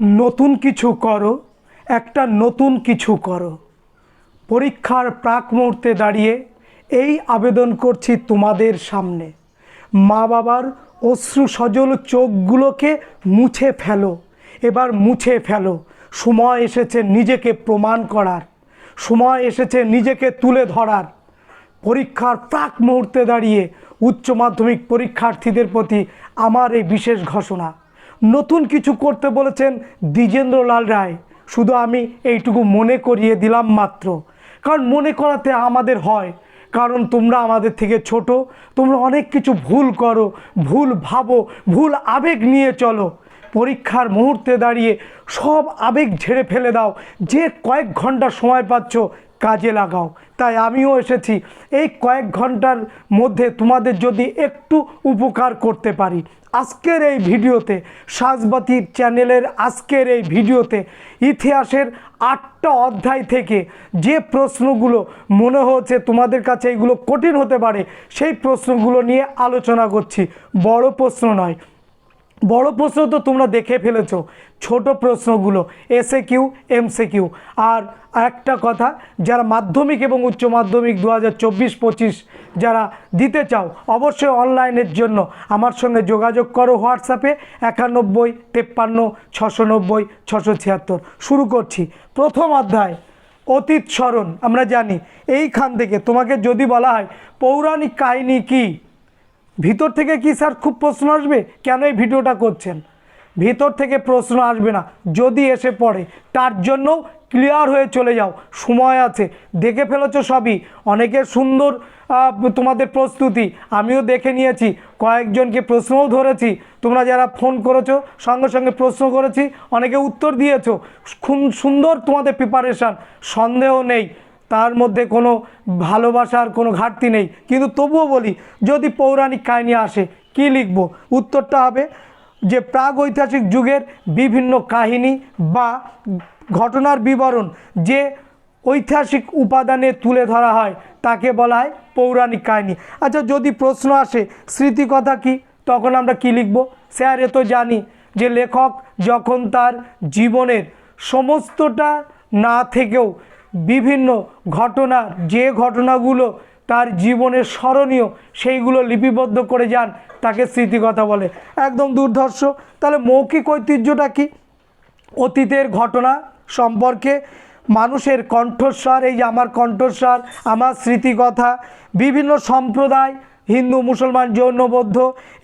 নতুন কিছু করো, একটা নতুন কিছু করো। পরীক্ষার প্রাক মুহূর্তে দাঁড়িয়ে এই আবেদন করছি তোমাদের সামনে। মা বাবার অশ্রু সজল চোখগুলোকে মুছে ফেলো, এবার মুছে ফেলো। সময় এসেছে নিজেকে প্রমাণ করার, সময় এসেছে নিজেকে তুলে ধরার। পরীক্ষার প্রাক মুহূর্তে দাঁড়িয়ে উচ্চ মাধ্যমিক পরীক্ষার্থীদের প্রতি আমার এই বিশেষ ঘোষণা। নতুন কিছু করতে বলেছেন দ্বিজেন্দ্রলাল রায়। শুধু আমি এইটুকু মনে করিয়ে দিলাম মাত্র। কারণ মনে করাতে আমাদের হয়। কারণ তোমরা আমাদের থেকে ছোট, তোমরা অনেক কিছু ভুল করো, ভুল ভাবো, ভুল আবেগ নিয়ে চলো। পরীক্ষার মুহূর্তে দাঁড়িয়ে সব আবেগ ঝেড়ে ফেলে দাও। যে কয়েক ঘণ্টা সময় পাচ্ছ কাজে লাগাও। তাই আমিও এসেছি। এই কয়েক ঘণ্টার মধ্যে তোমাদের যদি একটু উপকার করতে পারি। আজকের এই ভিডিওতে, সাজবাতির চ্যানেলের আজকের এই ভিডিওতে, ইতিহাসের আটটা অধ্যায় থেকে যে প্রশ্নগুলো মনে হচ্ছে তোমাদের কাছে এগুলো কঠিন হতে পারে, সেই প্রশ্নগুলো নিয়ে আলোচনা করছি। বড় প্রশ্ন নয় বড় প্রশ্ন তো তোমরা দেখে ফেলেছো, ছোট প্রশ্নগুলো এসে কিউ এমসে কিউ আর একটা কথা, যারা মাধ্যমিক এবং উচ্চ মাধ্যমিক দু হাজার চব্বিশ, পঁচিশ যারা দিতে চাও, অবশ্যই অনলাইনের জন্য আমার সঙ্গে যোগাযোগ করো হোয়াটসঅ্যাপে একানব্বই, তেপ্পান্ন ছশো নব্বই ছশো ছিয়াত্তর। শুরু করছি। প্রথম অধ্যায়, অতীত স্মরণ। আমরা জানি, এইখান থেকে তোমাকে যদি বলা হয়, পৌরাণিক কাহিনী কী? ভিতর থেকে কি স্যার খুব প্রশ্ন আসবে? কেন এই ভিডিওটা করছেন? ভিতর থেকে প্রশ্ন আসবে না। যদি এসে পড়ে, তার জন্য ক্লিয়ার হয়ে চলে যাও। সময় আছে। দেখে ফেলেছো সবই। অনেকের সুন্দর তোমাদের প্রস্তুতি। আমিও দেখে নিয়েছি। কয়েকজনকে প্রশ্নও ধরেছি। তোমরা যারা ফোন করেছ, সঙ্গে সঙ্গে প্রশ্ন করেছি, অনেকে উত্তর দিয়েছ। সুন্দর তোমাদের প্রিপারেশান সন্দেহ নেই। তার মধ্যে কোনো ভালোবাসার কোনো ঘাটতি নেই। কিন্তু তবুও বলি, যদি পৌরাণিক কাহিনী আসে, কি লিখব? উত্তরটা হবে যে প্রাগ ঐতিহাসিক যুগের বিভিন্ন কাহিনী বা ঘটনার বিবরণ যে ঐতিহাসিক উপাদানে তুলে ধরা হয়, তাকে বলা হয় পৌরাণিক কাহিনী। আচ্ছা যদি প্রশ্ন আসে, স্মৃতিকথা কি? তখন আমরা কি লিখব? স্যার এ তো জানি যে লেখক যখন তার জীবনের সমস্তটা না থেকেও বিভিন্ন ঘটনা, যে ঘটনাগুলো তার জীবনের স্মরণীয়, সেইগুলো লিপিবদ্ধ করে যান, তাকে স্মৃতিকথা বলে। একদম দুর্ধর্ষ। তাহলে মৌখিক ঐতিহ্যটা কি? অতীতের ঘটনা সম্পর্কে, মানুষের কণ্ঠস্বর, এই যে আমার কণ্ঠস্বর, আমার স্মৃতিকথা, বিভিন্ন সম্প্রদায় হিন্দু, মুসলমান, জৈন, বৌদ্ধ,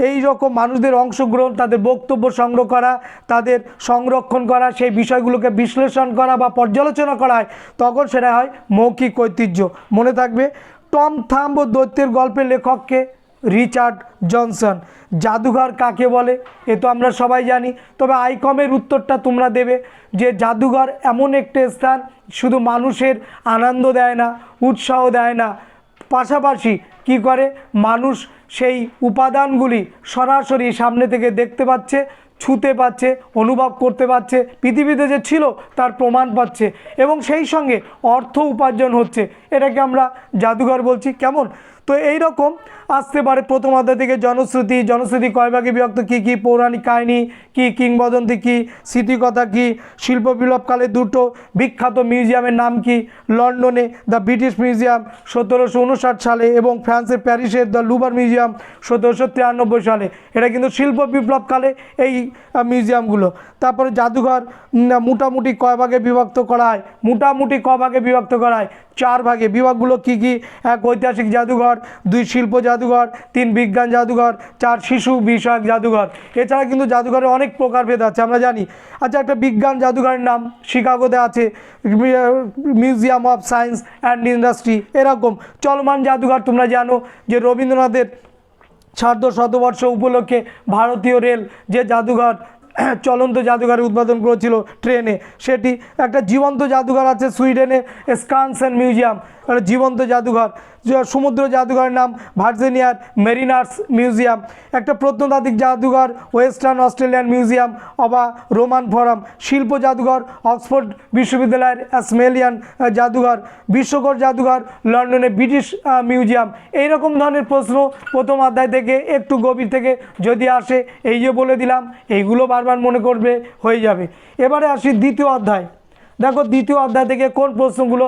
এই রকম মানুষদের অংশগ্রহণ, তাদের বক্তব্য সংগ্রহ করা, তাদের সংরক্ষণ করা, সেই বিষয়গুলোকে বিশ্লেষণ করা বা পর্যালোচনা করা তখন সেটা হয় মৌখিক ঐতিহ্য। মনে থাকবে, টম থাম্ব দৈত্যের গল্পের লেখককে রিচার্ড জনসন। জাদুঘর কাকে বলে? এ তো আমরা সবাই জানি, তবে আইকমের উত্তরটা তোমরা দেবে যে জাদুঘর এমন একটি স্থান, শুধু মানুষের আনন্দ দেয় না, উৎসাহ দেয় না, পাশাপাশি কি করে? মানুষ সেই উপাদানগুলি সরাসরি সামনে থেকে দেখতে পাচ্ছে, ছুতে পাচ্ছে, অনুভব করতে পারছে পৃথিবীতে যে ছিল তার প্রমাণ পাচ্ছে এবং সেই সঙ্গে অর্থ উপার্জন হচ্ছে। এটাকে আমরা জাদুঘর বলছি। কেমন? তো এই রকম আসতে পারে। প্রথম অধ্যায় থেকে জনশ্রুতি জনশ্রুতি কয় ভাগে বিভক্ত? কী কী পৌরাণিক কাহিনী? কী, কিংবদন্তি কী? স্মৃতিকথা কী? শিল্প বিপ্লবকালে দুটো বিখ্যাত মিউজিয়ামের নাম কি? লন্ডনে দ্য ব্রিটিশ মিউজিয়াম সতেরোশো উনষাট সালে এবং ফ্রান্সের প্যারিসের দ্য লুবার মিউজিয়াম সতেরোশো তিরানব্বই সালে। এটা কিন্তু শিল্প বিপ্লবকালে এই মিউজিয়ামগুলো। তারপরে জাদুঘর মোটামুটি কয় ভাগে বিভক্ত করা হয়? মোটামুটি ক ভাগে বিভক্ত করা হয়? চার ভাগে বিভাগগুলো কি কি? এক ঐতিহাসিক জাদুঘর দুই শিল্প জাদুঘর, তিন বিজ্ঞান জাদুঘর, চার শিশু বিষয়ক জাদুঘর। এছাড়া কিন্তু জাদুঘরের অনেক প্রকারভেদ আছে, আমরা জানি। আচ্ছা একটা বিজ্ঞান জাদুঘরের নাম শিকাগোতে আছে। Museum of science and industry এরকম। চলমান জাদুঘর তোমরা জানো যে রবীন্দ্রনাথের সার্ধ শতবর্ষ উপলক্ষে ভারতীয় রেল যে জাদুঘর, চলন্ত জাদুঘরে উদ্বোধন করেছিল ট্রেনে, সেটি একটা জীবন্ত জাদুঘর আছে সুইডেনে স্কানসেন মিউজিয়াম একটা জীবন্ত জাদুঘর। সমুদ্র জাদুঘরের নাম ভার্জিনিয়ার মেরিনার্স মিউজিয়াম, একটা প্রত্নতাত্ত্বিক জাদুঘর, ওয়েস্টার্ন অস্ট্রেলিয়ান মিউজিয়াম, অবা রোমান ফোরাম, শিল্প জাদুঘর, অক্সফোর্ড বিশ্ববিদ্যালয়ের অ্যাসমেলিয়ান জাদুঘর, বিশ্বকর জাদুঘর, লন্ডনে ব্রিটিশ মিউজিয়াম। এই রকম ধরনের প্রশ্ন প্রথম অধ্যায় থেকে একটু গভীর থেকে যদি আসে, এই যে বলে দিলাম, এইগুলো বারবার মনে করবে, হয়ে যাবে। এবারে আসি দ্বিতীয় অধ্যায়। দেখো দ্বিতীয় অধ্যায় থেকে কোন প্রশ্নগুলো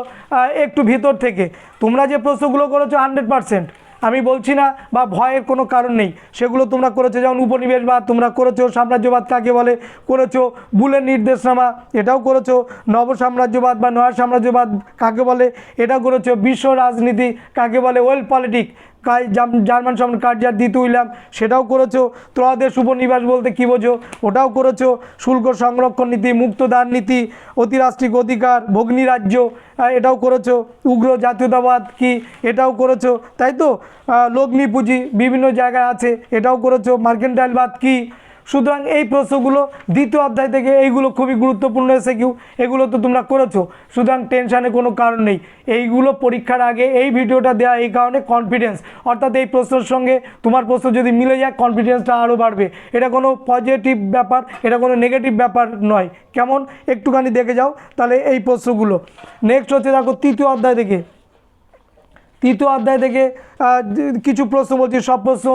একটু ভিতর থেকে। তোমরা যে প্রশ্নগুলো করেছ হান্ড্রেড পারসেন্ট, আমি বলছি না বা ভয়ের কোনো কারণ নেই। সেগুলো তোমরা করেছ, যেমন উপনিবেশবাদ তোমরা করেছ, সাম্রাজ্যবাদ কাকে বলে? করেছ বুলের নির্দেশনামা, এটাও করেছ। নব সাম্রাজ্যবাদ বা নয়া সাম্রাজ্যবাদ কাকে বলে? এটা করেছ। বিশ্ব রাজনীতি কাকে বলে? Well politic. জার্মান সম্রাট কার্যার দিতে উইলাম সেটাও করেছ। ত্রয়োদশ উপনিবাস বলতে কী বোঝো? ওটাও করেছ। শুল্ক সংরক্ষণ নীতি মুক্তদার নীতি অতিরাষ্ট্রিক অধিকার ভগ্নী রাজ্য আহ, এটাও করেছ। উগ্র জাতীয়তাবাদ কি? এটাও করেছ। তাই তো? লগ্নি পুঁজি বিভিন্ন জায়গায় আছে এটাও করেছ। মার্কেন্টাইলবাদ কি? সুতরাং এই প্রশ্নগুলো দ্বিতীয় অধ্যায় থেকে এইগুলো খুবই গুরুত্বপূর্ণ এসে কিউ এগুলো তো তোমরা করেছ। সুতরাং টেনশানে কোনো কারণ নেই। এইগুলো পরীক্ষার আগে এই ভিডিওটা দেওয়া এই কারণে কনফিডেন্স অর্থাৎ এই প্রশ্নের সঙ্গে তোমার প্রশ্ন যদি মিলে যায় কনফিডেন্সটা আরও বাড়বে। এটা কোনো পজিটিভ ব্যাপার, এটা কোনো নেগেটিভ ব্যাপার নয়। কেমন? একটুখানি দেখে যাও তাহলে এই প্রশ্নগুলো। নেক্সট হচ্ছে দেখো তৃতীয় অধ্যায় থেকে। তৃতীয় অধ্যায় থেকে কিছু প্রশ্ন বলছি সব প্রশ্ন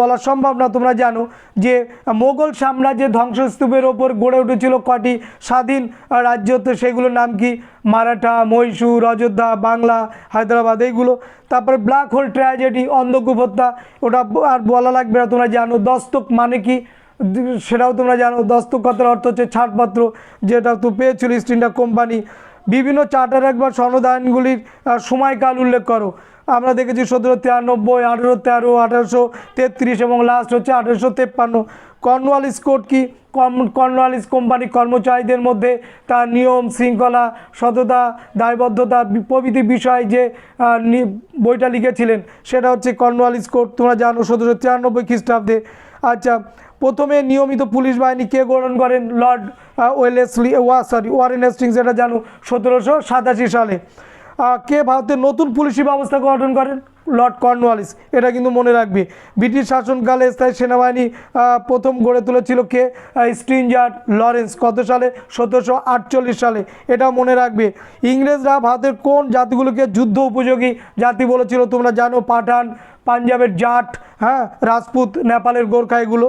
বলা সম্ভব না তোমরা জানো যে মোগল সাম্রাজ্যের ধ্বংসস্তূপের ওপর গড়ে উঠেছিল কটি স্বাধীন রাজ্য তো সেগুলোর নাম কি? মারাঠা মহীশূর অযোধ্যা বাংলা হায়দ্রাবাদ এইগুলো। তারপরে ব্ল্যাক হোল ট্র্যাজেডি অন্ধকূপ হত্যা ওটা আর বলা লাগবে না তোমরা জানো। দস্তক মানে কি? সেটাও তোমরা জানো। দস্তক কথার অর্থ হচ্ছে ছাড়পত্র যেটা তো পেয়েছিল ইস্ট ইন্ডিয়া কোম্পানি। বিভিন্ন চার্টার একবার সনদায়নগুলির আহ, সময়কাল উল্লেখ করো। আমরা দেখেছি সতেরো, তিরানব্বই, আঠেরো, তেরো, আঠেরোশো তেত্রিশ এবং লাস্ট হচ্ছে আঠেরোশো তেপ্পান্ন। কর্নওয়ালিস কোড কি? কম- কর্নওয়ালিস কোম্পানি কর্মচারীদের মধ্যে তার নিয়ম শৃঙ্খলা, সততা, দায়বদ্ধতা প্রভৃতি বিষয় যে বইটা লিখেছিলেন, সেটা হচ্ছে কর্নওয়ালিস কোড তোমরা জানো সতেরোশো তিরানব্বই খ্রিস্টাব্দে। আচ্ছা প্রথমে নিয়মিত পুলিশ বাহিনী কে গ্রহণ করেন? লর্ড ওয়েলেসলি, ওয়া, সরি, ওয়ারেন হেস্টিংস, এটা জানো, সতেরোশো সাতাশি সালে। কে ভারতের নতুন পুলিশি ব্যবস্থা গঠন করেন? Lord Cornwallis. এটা কিন্তু মনে রাখবে। ব্রিটিশ শাসনকালে স্থায়ী সেনাবাহিনী প্রথম গড়ে তুলেছিল কে? স্ট্রিঞ্জার্ট লরেন্স। কত সালে? সতেরোশো আটচল্লিশ সালে। এটা মনে রাখবে। ইংরেজরা ভারতের কোন জাতিগুলোকে যুদ্ধ উপযোগী জাতি বলেছিল তোমরা জানো? পাঠান, পাঞ্জাবের জাট হ্যাঁ? রাজপুত, নেপালের গোর্খা এগুলো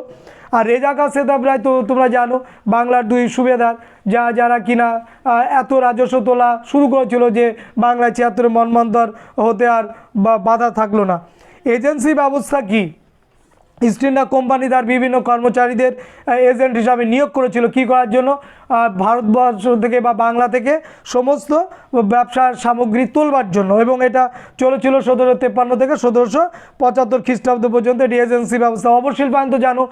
আর রেজাকা সেদাব রায় তো তোমরা জানো, বাংলার দুই সুবেদার, যা যারা কিনা এত রাজস্ব তোলা শুরু করেছিল যে বাংলায় ছিয়াত্তরের মনমন্তর হতে আর বাধা থাকল না। এজেন্সি ব্যবস্থা কি? ইস্ট ইন্ডিয়া কোম্পানি তার বিভিন্ন কর্মচারীদের এজেন্ট হিসাবে নিয়োগ করেছিল। কি করার জন্য? ভারতবর্ষ থেকে বা বাংলা থেকে সমস্ত ব্যবসার সামগ্রী তোলবার জন্য। এবং এটা চলেছিল সতেরোশো তেপ্পান্ন থেকে সতেরোশো পঁচাত্তর খ্রিস্টাব্দ পর্যন্ত। এটি এজেন্সি ব্যবস্থা। অবশিল্পায়ন তো জানো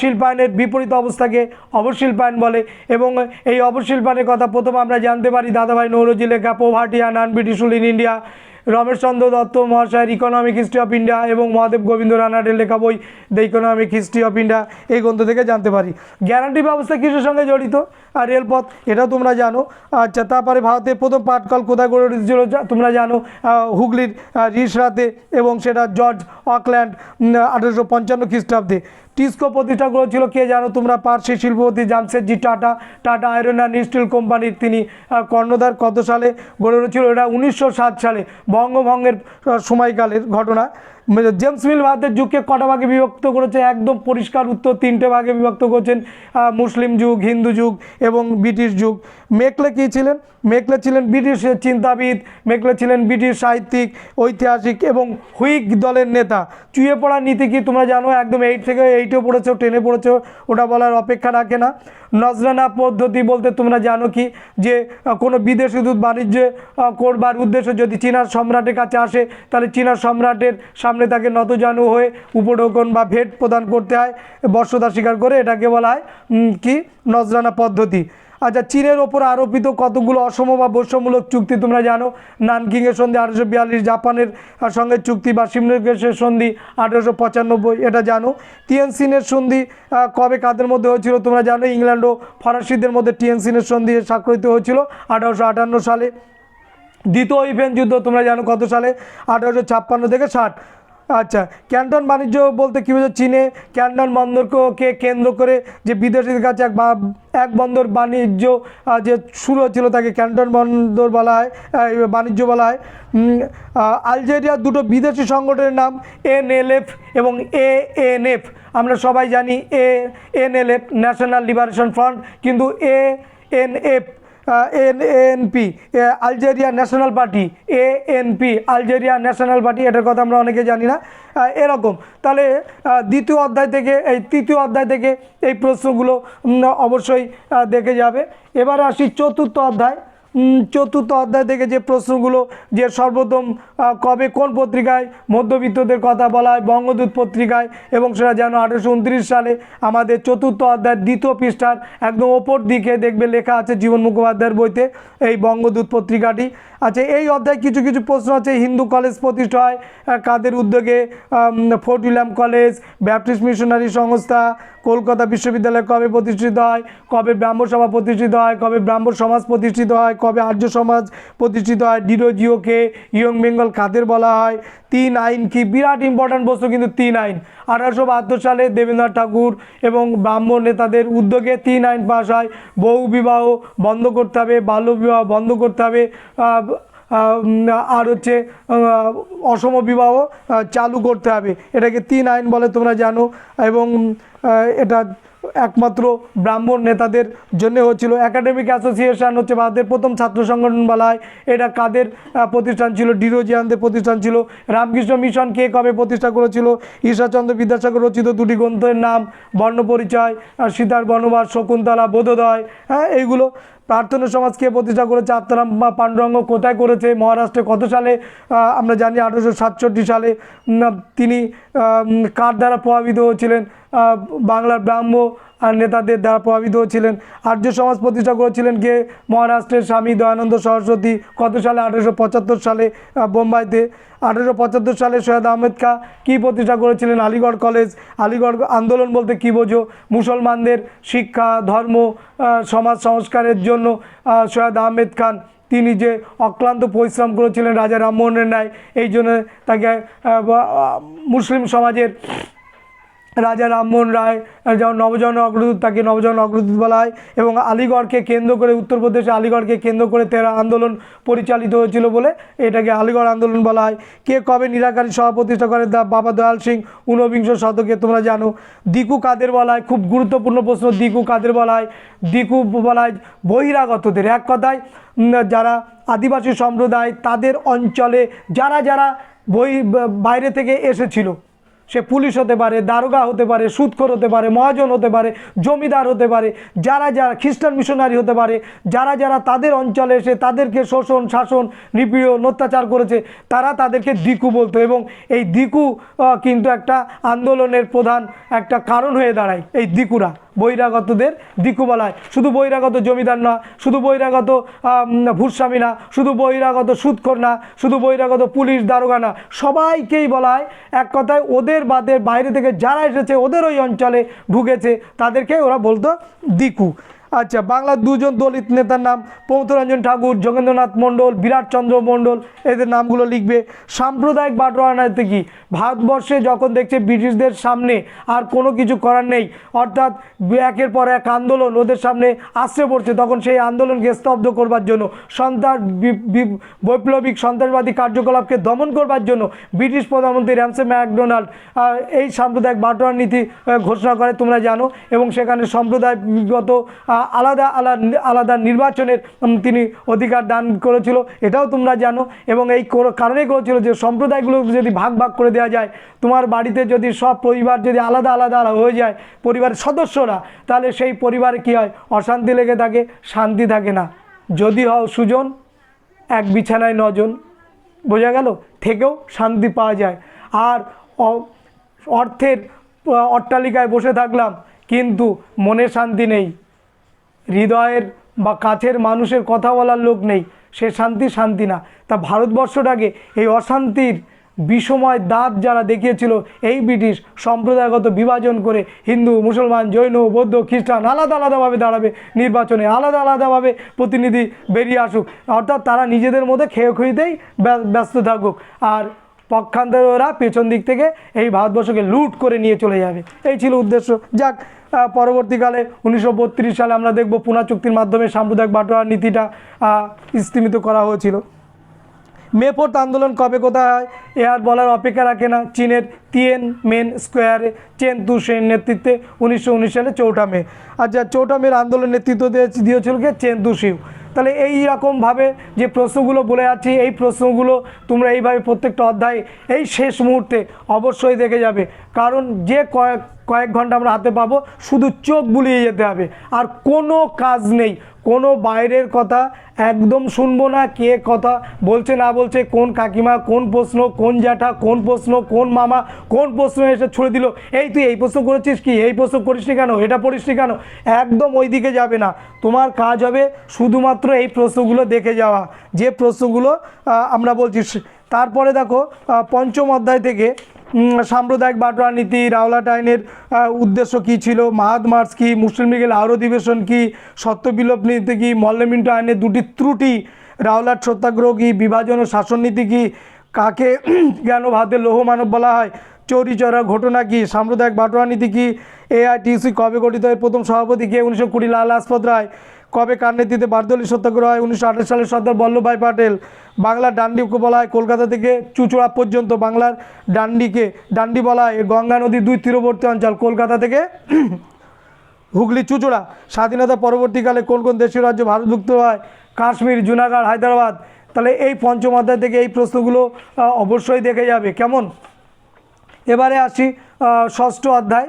শিল্পায়নের বিপরীত অবস্থাকে অবশিল্পায়ন বলে। এবং এই অবশিল্পায়নের কথা প্রথম আমরা জানতে পারি, দাদাভাই নৌরজি লেখা poverty naan British rule in India Romeshchandra Dutt, মহাশয়ের ইকোনমিক হিস্ট্রি অফ ইন্ডিয়া এবং মহাদেব গোবিন্দ রানাডের লেখা বই the economic history of India এই গ্রন্থ থেকে জানতে পারি। গ্যারান্টি ব্যবস্থা কিসের সঙ্গে জড়িত? আর রেলপথ, এটাও তোমরা জানো। আচ্ছা তারপরে ভারতের প্রথম পাটকল কোথায় গড়ে উঠেছিল তোমরা জানো হুগলির রিসরাতে এবং সেটা জর্জ অকল্যান্ড আঠেরোশো পঞ্চান্ন খ্রিস্টাব্দে। টিস্কো প্রতিষ্ঠা করেছিল। কে জানো তোমরা? পার্সি শিল্পপতি Jamshedji Tata. Tata iron and steel কোম্পানির তিনি কর্ণধার কত সালে গড়ে উঠেছিল? এটা উনিশশো সাত সালে, বঙ্গভঙ্গের সময়কালের ঘটনা। জেমস মিল ভারতের যুগকে কটা ভাগে বিভক্ত করেছে? একদম পরিষ্কার উত্তর, তিনটে ভাগে বিভক্ত করেছেন মুসলিম যুগ, হিন্দু যুগ এবং ব্রিটিশ যুগ। মেকলে কী ছিলেন? মেকলে ছিলেন ব্রিটিশ চিন্তাবিদ মেকলে ছিলেন ব্রিটিশ সাহিত্যিক, ঐতিহাসিক এবং হুইক দলের নেতা। চুয়ে পড়ার নীতি কি তোমরা জানো? একদম এইট থেকে এইটেও পড়েছো টেনে পড়েছো, ওটা বলার অপেক্ষা রাখে না। নজরানা পদ্ধতি বলতে তোমরা জানো কি? যে কোনো বিদেশি দূত বাণিজ্য করবার উদ্দেশ্য যদি চীনার সম্রাটের কাছে আসে, তাহলে চীনার সম্রাটের সামনে তাকে নতজানু হয়ে উপঢৌকন বা ভেট প্রদান করতে হয়। বর্ষতা স্বীকার করে এটাকে বলা হয় কি? নজরানা পদ্ধতি। আচ্ছা চীনের ওপর আরোপিত কতগুলো অসম বা বৈষম্যমূলক চুক্তি তোমরা জানো? নানকিংয়ের সন্ধি আঠেরোশো বিয়াল্লিশ, জাপানের সঙ্গে চুক্তি বা সিমনেকেশের সন্ধি আঠেরোশো পঁচানব্বই, এটা জানো। টিএনসিনের সন্ধি কবে কাদের মধ্যে হয়েছিল তোমরা জানো? ইংল্যান্ড ও ফরাসিদের মধ্যে টিএনসিনের সন্ধি স্বাক্ষরিত হয়েছিল আঠারোশো আটান্ন সালে। দ্বিতীয় ইভেন যুদ্ধ তোমরা জানো কত সালে? আঠারোশো ছাপ্পান্ন থেকে ষাট। আচ্ছা ক্যান্টন বাণিজ্য বলতে কী বোঝো চীনে? ক্যান্টন বন্দরকে কেন্দ্র করে যে বিদেশিদের কাছে এক বা- এক বন্দর বাণিজ্য যে শুরু হচ্ছিল তাকে ক্যান্টন বন্দর বলা হয় বাণিজ্য বলা হয় আলজেরিয়ার দুটো বিদেশি সংগঠনের নাম এনএলএফ এবং এ এনএফ আমরা সবাই জানি এ এনএলএফ, ন্যাশনাল লিবারেশন ফ্রন্ট, কিন্তু এ NF N NP Algeria national party এ এনপি আলজেরিয়া ন্যাশনাল পার্টি এটার কথা আমরা অনেকে জানি না। এরকম। তাহলে দ্বিতীয় অধ্যায় থেকে, এই তৃতীয় অধ্যায় থেকে এই প্রশ্নগুলো অবশ্যই দেখে যাবে। এবার আসি চতুর্থ অধ্যায়। চতুর্থ অধ্যায় থেকে যে প্রশ্নগুলো, যে সর্বপ্রথম কবে কোন পত্রিকায় মধ্যবিত্তদের কথা বলা হয়, বঙ্গদূত পত্রিকায়, এবং সেটা যেন আঠেরোশো উনত্রিশ সালে আমাদের চতুর্থ অধ্যায়ের দ্বিতীয় পৃষ্ঠার একদম ওপর দিকে দেখবে লেখা আছে জীবন মুখোপাধ্যায়ের বইতে, এই বঙ্গদূত পত্রিকাটি। আচ্ছা এই অধ্যায়ে কিছু কিছু প্রশ্ন আছে। হিন্দু কলেজ প্রতিষ্ঠা হয় কাদের উদ্যোগে? Fort William college, Baptist missionary সংস্থা, কলকাতা বিশ্ববিদ্যালয় কবে প্রতিষ্ঠিত হয়? কবে ব্রাহ্ম সভা প্রতিষ্ঠিত হয়? কবে ব্রাহ্ম সমাজ প্রতিষ্ঠিত হয়? কবে আর্য সমাজ প্রতিষ্ঠিত হয়? ডিরোজিওকে ইয়ং বেঙ্গল কাদের বলা হয়? তিন আইন কি? বিরাট ইম্পর্ট্যান্ট বস্তু কিন্তু তিন আইন। আঠারোশো বাহাত্তর সালে দেবেন্দ্রনাথ ঠাকুর এবং ব্রাহ্মণ নেতাদের উদ্যোগে তিন আইন পাশ হয়। বহু বিবাহ বন্ধ করতে হবে, বাল্য বিবাহ বন্ধ করতে হবে। আর হচ্ছে অসম বিবাহ চালু করতে হবে। এটাকে তিন আইন বলে তোমরা জানো এবং এটা একমাত্র ব্রাহ্মণ নেতাদের জন্য হচ্ছিল। একাডেমিক অ্যাসোসিয়েশন হচ্ছে ভারতের প্রথম ছাত্র সংগঠন বলা এটা কাদের প্রতিষ্ঠান ছিল? ডিরোজিয়ানদের প্রতিষ্ঠান ছিল। রামকৃষ্ণ মিশন কে কবে প্রতিষ্ঠা করেছিল? ঈশ্বরচন্দ্র বিদ্যাসাগর রচিত দুটি গ্রন্থের নাম বর্ণপরিচয় সীতার বনবাস, শকুন্তলা বোধোদয় হ্যাঁ এইগুলো। প্রার্থনা সমাজকে প্রতিষ্ঠা করেছে আত্মারাম পাণ্ডুরঙ্গ, কোথায় করেছে, মহারাষ্ট্রে কত সালে আমরা জানি আঠেরোশো সাতষট্টি সালে তিনি কার দ্বারা প্রভাবিত হয়েছিলেন বাংলার ব্রাহ্ম নেতাদের দ্বারা প্রভাবিত হয়েছিলেন আর্য সমাজ প্রতিষ্ঠা করেছিলেন কে? মহারাষ্ট্রের স্বামী দয়ানন্দ সরস্বতী, কত সালে? আঠেরোশো পঁচাত্তর সালে বোম্বাইতে। আঠেরোশো পঁচাত্তর সালে সৈয়দ আহমেদ খাঁ কী প্রতিষ্ঠা করেছিলেন? আলিগড় কলেজ। আলিগড় আন্দোলন বলতে কী বোঝো? মুসলমানদের শিক্ষা, ধর্ম সমাজ সংস্কারের জন্য সৈয়দ আহমেদ খান তিনি যে অক্লান্ত পরিশ্রম করেছিলেন রাজা রামমোহনের ন্যায় এই জন্য তাকে মুসলিম সমাজের রাজা রামমোহন রায় যেমন নবজন অগ্রদূত, তাকে নবজন অগ্রদূত বলা হয় এবং আলিগড়কে কেন্দ্র করে উত্তরপ্রদেশে আলিগড়কে কেন্দ্র করে তেরা আন্দোলন পরিচালিত হয়েছিল বলে এটাকে আলিগড় আন্দোলন বলা হয়। কে কবে নিরাকারী সভা প্রতিষ্ঠা করে? দা বাবা দয়াল সিং, ঊনবিংশ শতকে, তোমরা জানো। দিকু কাদের বলা হয়? খুব গুরুত্বপূর্ণ প্রশ্ন, দিকু কাদের বলা হয়? দিকু বলা হয় বহিরাগতদের। এক কথায় যারা আদিবাসী সম্প্রদায়, তাদের অঞ্চলে যারা যারা বই, বাইরে থেকে এসেছিল সে পুলিশ হতে পারে, দারোগা হতে পারে, সুৎখর হতে পারে, মহাজন হতে পারে, জমিদার হতে পারে, যারা যারা খ্রিস্টান মিশনারি হতে পারে, যারা যারা তাদের অঞ্চলে এসে তাদেরকে শোষণ, শাসন, নিপীড়ন, অত্যাচার করেছে, তারা তাদেরকে দিকু বলতো এবং এই দিকু কিন্তু একটা আন্দোলনের প্রধান একটা কারণ হয়ে দাঁড়ায় এই দিকুরা। বহিরাগতদের দিকু বলা হয়। শুধু বহিরাগত জমিদার না, শুধু বহিরাগত ভূস্বামী না, শুধু বহিরাগত সুৎখর না, শুধু বহিরাগত পুলিশ দারোগা না, সবাইকেই বলা হয়। এক কথায় ওদের বাদে বাইরে থেকে যারা এসেছে, ওদের ওই অঞ্চলে ঢুকেছে, তাদেরকে ওরা বলতো দিকু। আচ্ছা বাংলার দুজন দলিত নেতার নাম প্রমথরঞ্জন ঠাকুর যোগেন্দ্রনাথ মণ্ডল, বিরাটচন্দ্র মণ্ডল, এদের নামগুলো লিখবে। সাম্প্রদায়িক বাটোয়ারাতে কি ভারতবর্ষে যখন দেখছে ব্রিটিশদের সামনে আর কোনো কিছু করার নেই, অর্থাৎ একের পর এক আন্দোলন ওদের সামনে আসছে পড়ছে, তখন সেই আন্দোলনকে স্তব্ধ করবার জন্য, সন্ত্রাস বৈপ্লবিক সন্ত্রাসবাদী কার্যকলাপকে দমন করবার জন্য ব্রিটিশ প্রধানমন্ত্রী র্যামসে ম্যাকডোনাল্ড এই সাম্প্রদায়িক বাটোয়ার নীতি ঘোষণা করে, তোমরা জানো, এবং সেখানে সম্প্রদায়গত আলাদা আলাদা আলাদা নির্বাচনের তিনি অধিকার দান করেছিল, এটাও তোমরা জানো। এবং এই কর- কারণেই করেছিল যে সম্প্রদায়গুলো যদি ভাগ ভাগ করে দেওয়া যায়, তোমার বাড়িতে যদি সব পরিবার যদি আলাদা আলাদা হয়ে যায়, পরিবারের সদস্যরা, তাহলে সেই পরিবারে কী হয়? অশান্তি লেগে থাকে, শান্তি থাকে না। যদি হও সুজন, এক বিছানায় নজন, বোঝা গেল? থেকেও শান্তি পাওয়া যায়। আর অর্থের অট্টালিকায় বসে থাকলাম, কিন্তু মনে শান্তি নেই। হৃদয়ের বা কাছের মানুষের কথা বলার লোক নেই। সে শান্তি শান্তি না। তা ভারতবর্ষটাকে এই অশান্তির বিষময় দাঁত যারা দেখিয়েছিল, এই ব্রিটিশ সম্প্রদায়গত বিভাজন করে হিন্দু, মুসলমান, জৈন, বৌদ্ধ, খ্রিস্টান আলাদা আলাদাভাবে দাঁড়াবে নির্বাচনে, আলাদা আলাদাভাবে প্রতিনিধি বেরিয়ে আসুক। অর্থাৎ তারা নিজেদের মধ্যে খেয়ে খুঁইতেই ব্য- ব্যস্ত থাকুক। আর পক্ষান্তরে ওরা পেছন দিক থেকে এই ভারতবর্ষকে লুট করে নিয়ে চলে যাবে। এই ছিল উদ্দেশ্য। যাক পরবর্তীকালে উনিশশো বত্রিশ সালে আমরা দেখব পুনা চুক্তির মাধ্যমে সাম্প্রদায়িক বাটোয়ারা নীতিটা স্থিমিত করা হয়েছিল। মে ফোর্থ আন্দোলন কবে কোথায় হয় এ আর বলার অপেক্ষা রাখে না। চীনের তিয়েন মেন স্কোয়ারে চেন তু সেন নেতৃত্বে উনিশশো উনিশ সালে চৌঠা মে। আচ্ছা চৌঠা মের আন্দোলন নেতৃত্ব দিয়ে দিয়েছিল কে? চেন তু শিউ। তাহলে এই রকমভাবে যে প্রশ্নগুলো বলে যাচ্ছি, এই প্রশ্নগুলো তোমরা এইভাবে প্রত্যেকটা অধ্যায়ে এই শেষ মুহূর্তে অবশ্যই দেখে যাবে। কারণ যে কয়েক কয়েক ঘণ্টা আমরা হাতে পাবো, শুধু চোখ বুলিয়ে যেতে হবে। আর কোনো কাজ নেই, কোনো বাইরের কথা একদম শুনব না, কে কথা বলছে না বলছে, কোন কাকিমা, কোন প্রশ্ন, কোন জ্যাঠা, কোন প্রশ্ন, কোন মামা, কোন প্রশ্ন এসে ছুড়ে দিল, এই তুই এই প্রশ্ন করেছিস কি, এই প্রশ্ন করিস কেন, এটা পড়িস কেন? একদম ওই দিকে যাবে না। তোমার কাজ হবে শুধুমাত্র এই প্রশ্নগুলো দেখে যাওয়া, যে প্রশ্নগুলো আমরা বলছি। তারপরে দেখো পঞ্চম অধ্যায় থেকে সাম্প্রদায়িক বাটোয়ারা নীতি, রাওলাট আইনের উদ্দেশ্য কী ছিল? মাহাদ মার্চ কী? মুসলিম লীগের আহর অধিবেশন কী? সত্যবিলোপ নীতি কী? মল্লমিন্টো আইনের দুটি ত্রুটি, রাওলাট সত্যাগ্রহ কী? বিভাজন ও শাসন নীতি কী? কাকে জ্ঞান ভাতে লৌহ মানব বলা হয়? চৌরি চৌরা ঘটনা কী? সাম্প্রদায়িক বাটোয়ারা নীতি কী? এআইটিসি কবে গঠিত হয়? প্রথম সভাপতি কে? উনিশশো কুড়ি লাল লাজপত রায়। কবে কার নেতৃত্বে বারদলি সত্যাগ্রহ হয়? উনিশশো আঠাশ সালে সর্দার বল্লভভাই পাটেল বাংলার ডান্ডিকে বলা হয় কলকাতা থেকে চুচুড়া পর্যন্ত বাংলার ডান্ডিকে, ডান্ডি বলা হয় গঙ্গা নদীর দুই তীরবর্তী অঞ্চল, কলকাতা থেকে হুগলি, চুচড়া। স্বাধীনতা পরবর্তীকালে কোন কোন দেশীয় রাজ্য ভারতভুক্ত হয়? কাশ্মীর, জুনাগড়, হায়দ্রাবাদ। তাহলে এই পঞ্চম অধ্যায় থেকে এই প্রশ্নগুলো অবশ্যই দেখে যাবে। কেমন? এবারে আসি ষষ্ঠ অধ্যায়।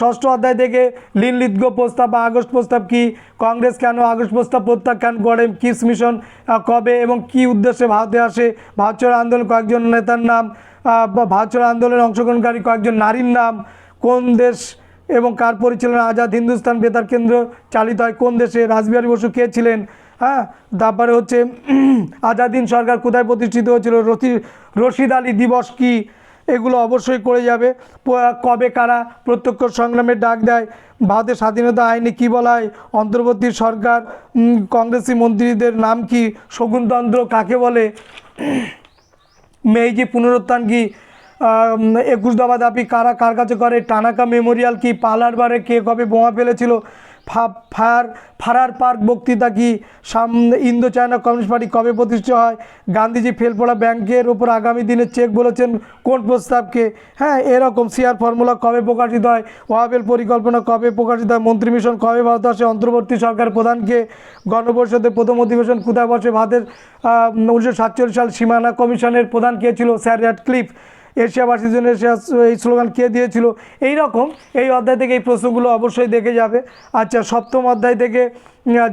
ষষ্ঠ অধ্যায় থেকে লিনলিদ্গ প্রস্তাব বা আগস্ট প্রস্তাব কি? কংগ্রেস কেন আগস্ট প্রস্তাব প্রত্যাখ্যান করে? কিস মিশন কবে এবং কি উদ্দেশ্যে ভারতে আসে? ভারত ছাড়ো আন্দোলন কয়েকজন নেতার নাম ভারত ছাড়ো আন্দোলনে অংশগ্রহণকারী কয়েকজন নারীর নাম, কোন দেশ এবং কার পরিচালনা আজাদ হিন্দুস্তান বেতার কেন্দ্র চালিত হয়? কোন দেশে? রাসবিহারী বসু কে ছিলেন? হ্যাঁ তারপরে হচ্ছে আজাদিন সরকার কোথায় প্রতিষ্ঠিত হয়েছিল? রশিদ আলী দিবস কি? এগুলো অবশ্যই করে যাবে। কবে কারা প্রত্যক্ষ সংগ্রামের ডাক দেয়, ভারতের স্বাধীনতা আইনে কী বলা হয়, অন্তর্বর্তী সরকার কংগ্রেসি মন্ত্রীদের নাম কি শগুনতন্ত্র কাকে বলে? মেইজি পুনরুত্থান কি একুশ দাবা দাবি কারা কার কাছে করে, টানাকা মেমোরিয়াল কি পালারবারে কে কবে বোমা ফেলেছিল ফা- ফায়ার ফারার পার্ক বক্তৃতা কি? সাম ইন্দো চায়না কমিউনিস্ট পার্টি কবে প্রতিষ্ঠা হয়? গান্ধীজি ফেল পড়া ব্যাংকের ওপর আগামী দিনে চেক বলেছেন, কোন প্রস্তাবকে? হ্যাঁ এরকম সিআর ফর্মুলা কবে প্রকাশিত হয়? ওয়াবেল পরিকল্পনা কবে প্রকাশিত হয়? মন্ত্রী মিশন কবে ভারত আসে? অন্তর্বর্তী সরকার প্রধানকে গণপরিষদের প্রথম অধিবেশন কোথায় বসে? ভারতের উনিশশো সাতচল্লিশ সাল সীমানা কমিশনের প্রধান কে ছিল? স্যার ক্লিফ এশিয়াবাসীর জন্য এশিয়া এই স্লোগান কে দিয়েছিল? এই রকম এই অধ্যায় থেকে এই প্রশ্নগুলো অবশ্যই দেখে যাবে। আচ্ছা সপ্তম অধ্যায় থেকে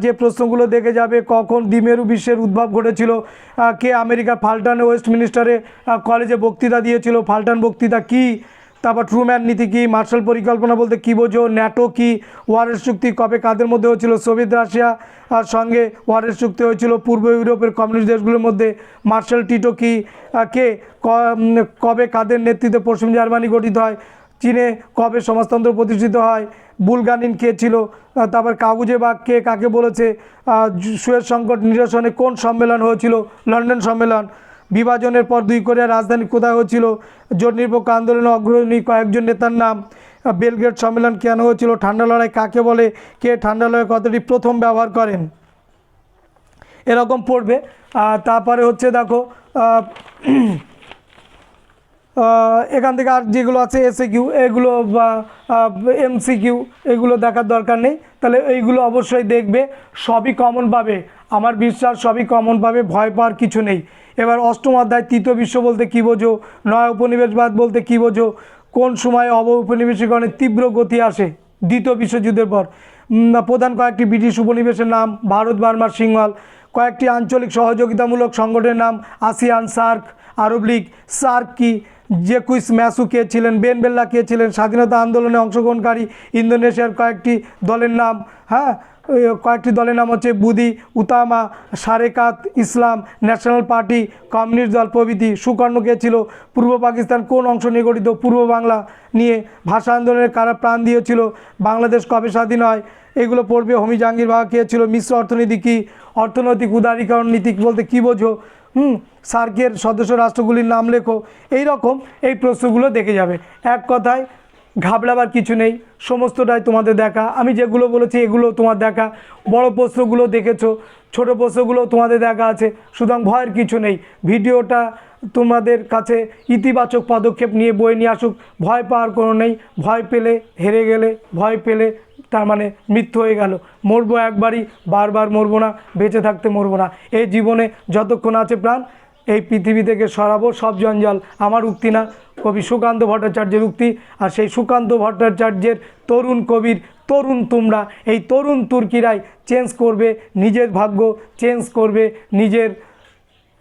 যে প্রশ্নগুলো দেখে যাবে, কখন দ্বিমেরু বিশ্বের উদ্ভব ঘটেছিল কে আমেরিকার ফাল্টান ওয়েস্ট মিনিস্টারে কলেজে বক্তৃতা দিয়েছিল, ফাল্টান বক্তৃতা কী? তারপর ট্রুম্যান নীতি কী মার্শাল পরিকল্পনা বলতে কী বোঝো ন্যাটো কী, ওয়ারের চুক্তি কবে কাদের মধ্যে হয়েছিল সোভিয়েত রাশিয়া আর সঙ্গে ওয়ারের চুক্তি হয়েছিল পূর্ব ইউরোপের কমিউনিস্ট দেশগুলোর মধ্যে মার্শাল টিটো কি কে কবে কাদের নেতৃত্বে পশ্চিম জার্মানি গঠিত হয়, চীনে কবে সমাজতন্ত্র প্রতিষ্ঠিত হয়, বুলগানিন কে ছিল তারপর কাগুজে বাগ কে কাকে বলেছে সুয়েজ সংকট নিরসনে কোন সম্মেলন হয়েছিল, লন্ডন সম্মেলন বিভাজনের পর দুই কোরিয়ার রাজধানী কোথায় হয়েছিল? জোট নিরপেক্ষ আন্দোলনে অগ্রণী কয়েকজন নেতার নাম বেলগ্রেড সম্মেলন কেন হয়েছিল? ঠান্ডা লড়াই কাকে বলে? কে ঠান্ডা লড়াই কথাটি প্রথম ব্যবহার করেন? এরকম পড়বে। তারপরে হচ্ছে দেখো এখান থেকে আর যেগুলো আছে এসএ কিউ এগুলো বা এমসি কিউ এগুলো দেখার দরকার নেই। তাহলে এইগুলো অবশ্যই দেখবে, সবই কমন পাবে। আমার বিশ্বাস সবই কমন পাবে, ভয় পাওয়ার কিছু নেই। এবার অষ্টম অধ্যায়, তৃতীয় বিশ্ব বলতে কী বোঝো? নয় উপনিবেশবাদ বলতে কী বোঝো? কোন সময় অব উপনিবেশীকরণের তীব্র গতি আসে? দ্বিতীয় বিশ্বযুদ্ধের পর। প্রধান কয়েকটি ব্রিটিশ উপনিবেশের নাম, ভারত, বার্মার সিংহল। কয়েকটি আঞ্চলিক সহযোগিতামূলক সংগঠনের নাম, ASEAN, SAARC, Arab League, SAARC কি, জেকুইস ম্যাসু কে ছিলেন, বেন বেল্লা কে ছিলেন, স্বাধীনতা আন্দোলনে অংশগ্রহণকারী ইন্দোনেশিয়ার কয়েকটি দলের নাম হ্যাঁ? কয়েকটি দলের নাম হচ্ছে Budi, Utomo, Sarekat, Islam, national party, communist দল প্রভৃতি। সুকর্ণ কে ছিল? পূর্ব পাকিস্তান কোন অংশ নিয়ে গঠিত? পূর্ব বাংলা নিয়ে ভাষা আন্দোলনের কারা প্রাণ দিয়েছিল? বাংলাদেশ কবে স্বাধীন হয়? এগুলো পড়বে হোমি জাহাঙ্গীর বাবা কে ছিল? মিশ্র অর্থনীতি কী? অর্থনৈতিক উদারীকরণ নীতি বলতে কী বোঝো? হুম, সার্কের সদস্য রাষ্ট্রগুলির নাম লেখো। এই রকম এই প্রশ্নগুলো দেখে যাবে। এক কথায় ঘাবড়াবার কিছু নেই। সমস্তটাই তোমাদের দেখা। আমি যেগুলো বলেছি এগুলো তোমার দেখা। বড় প্রশ্নগুলো দেখেছ, ছোট প্রশ্নগুলো তোমাদের দেখা আছে। সুতরাং ভয়ের কিছু নেই। ভিডিওটা তোমাদের কাছে ইতিবাচক পদক্ষেপ নিয়ে বয়ে নিয়ে আসুক। ভয় পাওয়ার কোনো নেই। ভয় পেলে হেরে গেলে, ভয় পেলে তার মানে মৃত্যু হয়ে গেল। মরবো একবারই, বারবার মরবো না, বেঁচে থাকতে মরবো না। এই জীবনে যতক্ষণ আছে প্রাণ, এই পৃথিবী থেকে সরাবো, সব জঞ্জাল। আমার উক্তি না। কবি সুকান্ত ভট্টাচার্যের উক্তি আর সেই সুকান্ত ভট্টাচার্যের তরুণ কবির তরুণ তোমরা। এই তরুণ তুর্কিরাই চেঞ্জ করবে নিজের ভাগ্য চেঞ্জ করবে নিজের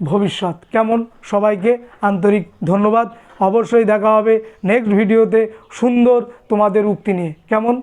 ভবিষ্যৎ। কেমন? সবাইকে আন্তরিক ধন্যবাদ। অবশ্যই দেখা হবে নেক্সট ভিডিওতে সুন্দর তোমাদের উক্তি নিয়ে। কেমন?